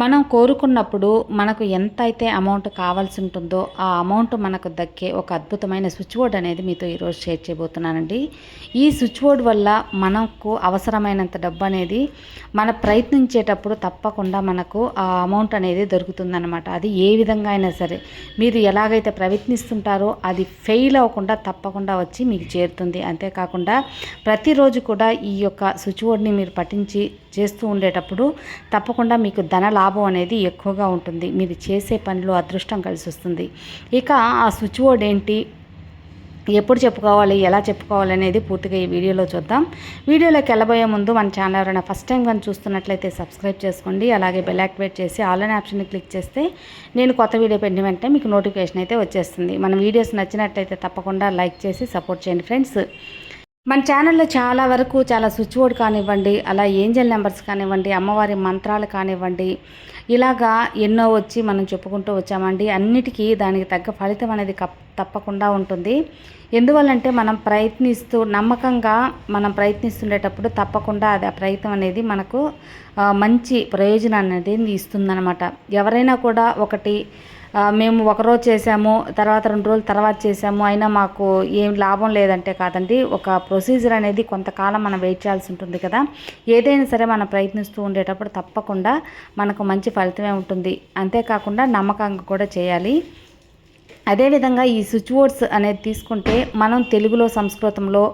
మనం కోరుకున్నప్పుడు మనకు ఎంత అయితే అమౌంట్ కావాల్సి ఉంటుందో ఆ అమౌంట్ మనకు దక్కే ఒక అద్భుతమైన స్విచ్ బోర్డ్ అనేది మీతో ఈరోజు షేర్ చేయబోతున్నానండి. ఈ స్విచ్ బోర్డ్ వల్ల మనకు అవసరమైనంత డబ్బు అనేది మన ప్రయత్నించేటప్పుడు తప్పకుండా మనకు ఆ అమౌంట్ అనేది దొరుకుతుందన్నమాట. అది ఏ విధంగా అయినా సరే మీరు ఎలాగైతే ప్రయత్నిస్తుంటారో అది ఫెయిల్ అవ్వకుండా తప్పకుండా వచ్చి మీకు చేరుతుంది. అంతేకాకుండా ప్రతిరోజు కూడా ఈ యొక్క స్విచ్ బోర్డ్ని మీరు పఠించి చేస్తూ ఉండేటప్పుడు తప్పకుండా మీకు ధన లాభం లాభం అనేది ఎక్కువగా ఉంటుంది. మీరు చేసే పనిలో అదృష్టం కలిసి వస్తుంది. ఇక ఆ స్విచ్ బోర్డ్ ఏంటి? ఎప్పుడు చెప్పుకోవాలి? ఎలా చెప్పుకోవాలి? అనేది పూర్తిగా ఈ వీడియోలో చూద్దాం. వీడియోలోకి వెళ్ళబోయే ముందు మన ఛానల్ ఎవరైనా ఫస్ట్ టైం కానీ చూస్తున్నట్లయితే సబ్స్క్రైబ్ చేసుకోండి. అలాగే బెల్ యాక్టివేట్ చేసి ఆల్ అనే ఆప్షన్ని క్లిక్ చేస్తే నేను కొత్త వీడియో పెట్టిన వెంటనే మీకు నోటిఫికేషన్ అయితే వచ్చేస్తుంది. మన వీడియోస్ నచ్చినట్లయితే తప్పకుండా లైక్ చేసి సపోర్ట్ చేయండి ఫ్రెండ్స్. మన ఛానల్లో చాలా వరకు చాలా స్విచ్ బోర్డ్ కానివ్వండి అలా ఏంజల్ నెంబర్స్ కానివ్వండి అమ్మవారి మంత్రాలు కానివ్వండి ఇలాగా ఎన్నో వచ్చి మనం చెప్పుకుంటూ వచ్చామండి. అన్నిటికీ దానికి తగ్గ ఫలితం అనేది తప్పకుండా ఉంటుంది. ఎందువల్లంటే మనం ప్రయత్నిస్తూ నమ్మకంగా మనం ప్రయత్నిస్తుండేటప్పుడు తప్పకుండా అది ఆ ప్రయత్నం అనేది మనకు మంచి ప్రయోజనాన్ని అనేది ఇస్తుందన్నమాట. ఎవరైనా కూడా ఒకటి మేము ఒకరోజు చేసాము తర్వాత రెండు రోజుల తర్వాత చేసాము అయినా మాకు ఏం లాభం లేదంటే కాదండి ఒక ప్రొసీజర్ అనేది కొంతకాలం మనం వెయిట్ చేయాల్సి ఉంటుంది కదా. ఏదైనా సరే మనం ప్రయత్నిస్తూ ఉండేటప్పుడు తప్పకుండా మనకు మంచి ఫలితమే ఉంటుంది. అంతేకాకుండా నమ్మకంగా కూడా చేయాలి. అదేవిధంగా ఈ స్విచ్ బోర్డ్స్ అనేది తీసుకుంటే మనం తెలుగులో సంస్కృతంలో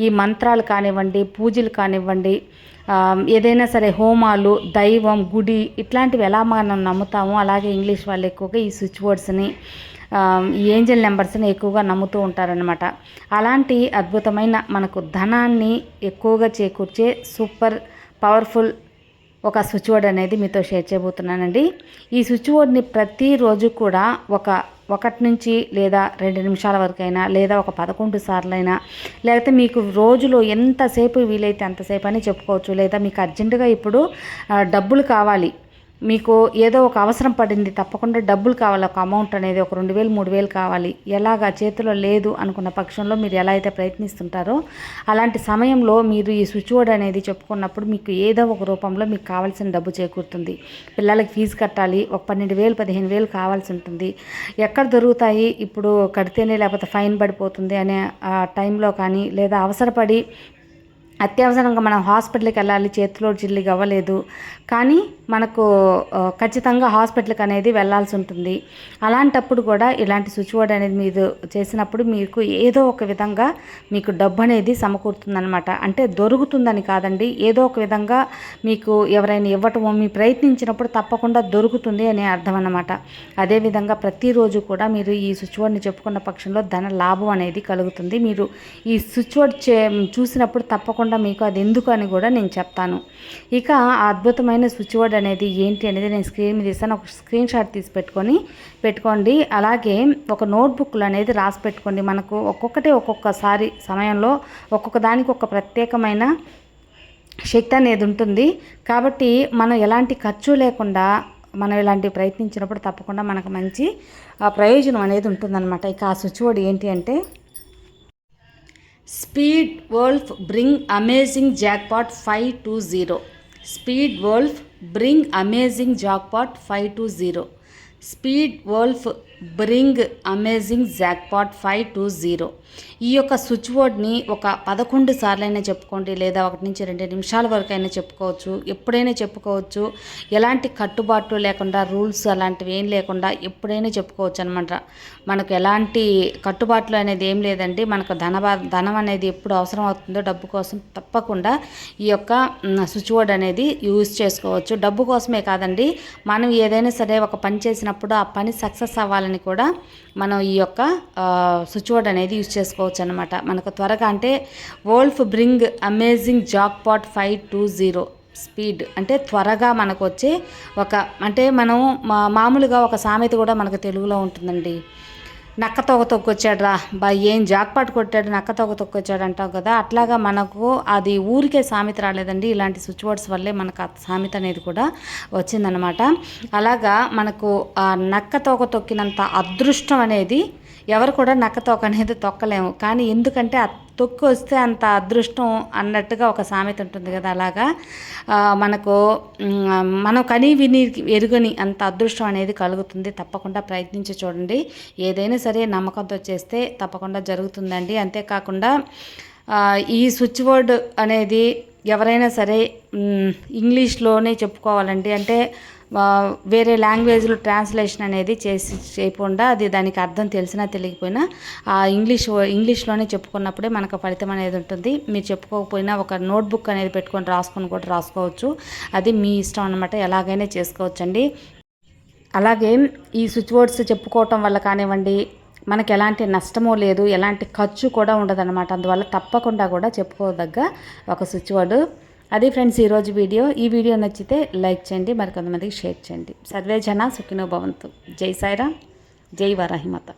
ఈ మంత్రాలు కానివ్వండి పూజలు కానివ్వండి ఏదైనా సరే హోమాలు దైవం గుడి ఇట్లాంటివి ఎలా మనం నమ్ముతామో అలాగే ఇంగ్లీష్ వాళ్ళు ఎక్కువగా ఈ స్విచ్ బోర్డ్స్ని ఈ ఏంజల్ నెంబర్స్ని ఎక్కువగా నమ్ముతూ ఉంటారనమాట అలాంటి అద్భుతమైన మనకు ధనాన్ని ఎక్కువగా చేకూర్చే సూపర్ పవర్ఫుల్ ఒక స్విచ్ బోర్డ్ అనేది మీతో షేర్ చేయబోతున్నానండి. ఈ స్విచ్ బోర్డ్ని ప్రతిరోజు కూడా ఒక ఒకటి నుంచి లేదా రెండు నిమిషాల వరకైనా లేదా ఒక పదకొండు సార్లైనా లేకపోతే మీకు రోజులో ఎంతసేపు వీలైతే అంతసేపు అని చెప్పుకోవచ్చు. లేదా మీకు అర్జెంటుగా ఇప్పుడు డబ్బులు కావాలి. మీకు ఏదో ఒక అవసరం పడింది తప్పకుండా డబ్బులు కావాలి ఒక అమౌంట్ అనేది ఒక రెండు వేలు మూడు వేలు కావాలి ఎలాగా చేతిలో లేదు అనుకున్న పక్షంలో మీరు ఎలా అయితే ప్రయత్నిస్తుంటారో అలాంటి సమయంలో మీరు ఈ స్విచ్ బోర్డ్ అనేది చెప్పుకున్నప్పుడు మీకు ఏదో ఒక రూపంలో మీకు కావాల్సిన డబ్బు చేకూరుతుంది. పిల్లలకి ఫీజు కట్టాలి ఒక పన్నెండు వేలు పదిహేను వేలు కావాల్సి ఉంటుంది. ఎక్కడ దొరుకుతాయి? ఇప్పుడు కడితేనే లేకపోతే ఫైన్ పడిపోతుంది అనే టైంలో కానీ లేదా అవసరపడి అత్యవసరంగా మనం హాస్పిటల్కి వెళ్ళాలి చేతిలో జిల్లికి అవ్వలేదు కానీ మనకు ఖచ్చితంగా హాస్పిటల్కి అనేది వెళ్ళాల్సి ఉంటుంది. అలాంటప్పుడు కూడా ఇలాంటి స్విచ్ బోర్డ్ అనేది మీరు చేసినప్పుడు మీకు ఏదో ఒక విధంగా మీకు డబ్బు అనేది సమకూరుతుందనమాట అంటే దొరుకుతుందని కాదండి. ఏదో ఒక విధంగా మీకు ఎవరైనా ఇవ్వటమో మీ ప్రయత్నించినప్పుడు తప్పకుండా దొరుకుతుంది అనే అర్థం అనమాట అదేవిధంగా ప్రతిరోజు కూడా మీరు ఈ స్విచ్ బోర్డ్ని చెప్పుకున్న పక్షంలో ధన లాభం అనేది కలుగుతుంది. మీరు ఈ స్విచ్ బోర్డ్ చే చూసినప్పుడు తప్పకుండా మీకు అది ఎందుకు అని కూడా నేను చెప్తాను. ఇక ఆ అద్భుతమైన స్విచ్ బోర్డ్ అనేది ఏంటి అనేది నేను స్క్రీన్ మీద ఇస్తాను ఒక స్క్రీన్ షాట్ తీసి పెట్టుకొని పెట్టుకోండి. అలాగే ఒక నోట్బుక్లు అనేది రాసి పెట్టుకోండి. మనకు ఒక్కొక్కటి ఒక్కొక్కసారి సమయంలో ఒక్కొక్క దానికి ఒక ప్రత్యేకమైన శక్తి అనేది ఉంటుంది. కాబట్టి మనం ఎలాంటి ఖర్చు లేకుండా మనం ఇలాంటివి ప్రయత్నించినప్పుడు తప్పకుండా మనకు మంచి ఆ, ప్రయోజనం అనేది ఉంటుందన్నమాట. ఇక ఆ స్విచ్ బోర్డ్ ఏంటి అంటే speed wolf bring amazing jackpot five two zero speed wolf bring amazing jackpot five two zero speed wolf bring amazing jackpot five two zero ఈ యొక్క స్విచ్ బోర్డ్ని ఒక పదకొండు సార్లైనా చెప్పుకోండి లేదా ఒకటి నుంచి రెండు నిమిషాల వరకు అయినా చెప్పుకోవచ్చు. ఎప్పుడైనా చెప్పుకోవచ్చు. ఎలాంటి కట్టుబాట్లు లేకుండా రూల్స్ అలాంటివి ఏం లేకుండా ఎప్పుడైనా చెప్పుకోవచ్చు అనమాట మనకు ఎలాంటి కట్టుబాట్లు అనేది ఏం లేదండి. మనకు ధన ధనం అనేది ఎప్పుడు అవసరం అవుతుందో డబ్బు కోసం తప్పకుండా ఈ యొక్క స్విచ్ బోర్డ్ అనేది యూజ్ చేసుకోవచ్చు. డబ్బు కోసమే కాదండి. మనం ఏదైనా సరే ఒక పని చేసినప్పుడు ఆ పని సక్సెస్ అవ్వాలని కూడా మనం ఈ యొక్క ఆ, స్విచ్ బోర్డ్ అనేది యూజ్ చేసుకోవచ్చు అనమాట మనకు త్వరగా అంటే wolf bring amazing jackpot five two zero speed అంటే త్వరగా మనకు వచ్చే ఒక అంటే మనం మా మామూలుగా ఒక సామెత కూడా మనకు తెలుగులో ఉంటుందండి. నక్క తొగ తొక్కొచ్చాడు రా బా ఏం జాక్పాట్ కొట్టాడు నక్క తొగ తొక్కొచ్చాడు అంటావు కదా. అట్లాగా మనకు అది ఊరికే సామెత రాలేదండి. ఇలాంటి స్విచ్ బోర్డ్స్ వల్లే మనకు ఆ సామెత అనేది కూడా వచ్చిందనమాట అలాగా మనకు ఆ నక్క తోక తొక్కినంత అదృష్టం అనేది ఎవరు కూడా నక్క తోక అనేది తొక్కలేము. కానీ ఎందుకంటే ఆ తొక్కు వస్తే అంత అదృష్టం అన్నట్టుగా ఒక సామెత ఉంటుంది కదా అలాగా. మనకు మనం కని విని ఎరుగని అంత అదృష్టం అనేది కలుగుతుంది. తప్పకుండా ప్రయత్నించి చూడండి. ఏదైనా సరే నమ్మకంతో చేస్తే తప్పకుండా జరుగుతుందండి. అంతేకాకుండా ఈ స్విచ్ బోర్డ్ అనేది ఎవరైనా సరే ఇంగ్లీష్లోనే చెప్పుకోవాలండి. అంటే వేరే లాంగ్వేజ్లో ట్రాన్స్లేషన్ అనేది చేసి చేయకుండా అది దానికి అర్థం తెలిసినా తెలియకపోయినా ఆ ఇంగ్లీష్ ఇంగ్లీష్లోనే చెప్పుకున్నప్పుడే మనకు ఫలితం అనేది ఉంటుంది. మీరు చెప్పుకోకపోయినా ఒక నోట్బుక్ అనేది పెట్టుకొని రాసుకొని కూడా రాసుకోవచ్చు. అది మీ ఇష్టం అనమాట ఎలాగైనా చేసుకోవచ్చండి. అలాగే ఈ స్విచ్ బోర్డ్స్ చెప్పుకోవటం వల్ల కానివ్వండి మనకు ఎలాంటి నష్టమో లేదు ఎలాంటి ఖర్చు కూడా ఉండదన్నమాట. అందువల్ల తప్పకుండా కూడా చెప్పుకోదగ్గ ఒక స్విచ్ బోర్డు. అది ఫ్రెండ్స్ ఈరోజు వీడియో. ఈ వీడియో నచ్చితే లైక్ చేయండి మరి కొంతమందికి షేర్ చేయండి. సర్వే జన సుఖినో భవంతు. జై సాయిరా జై వరాహిమత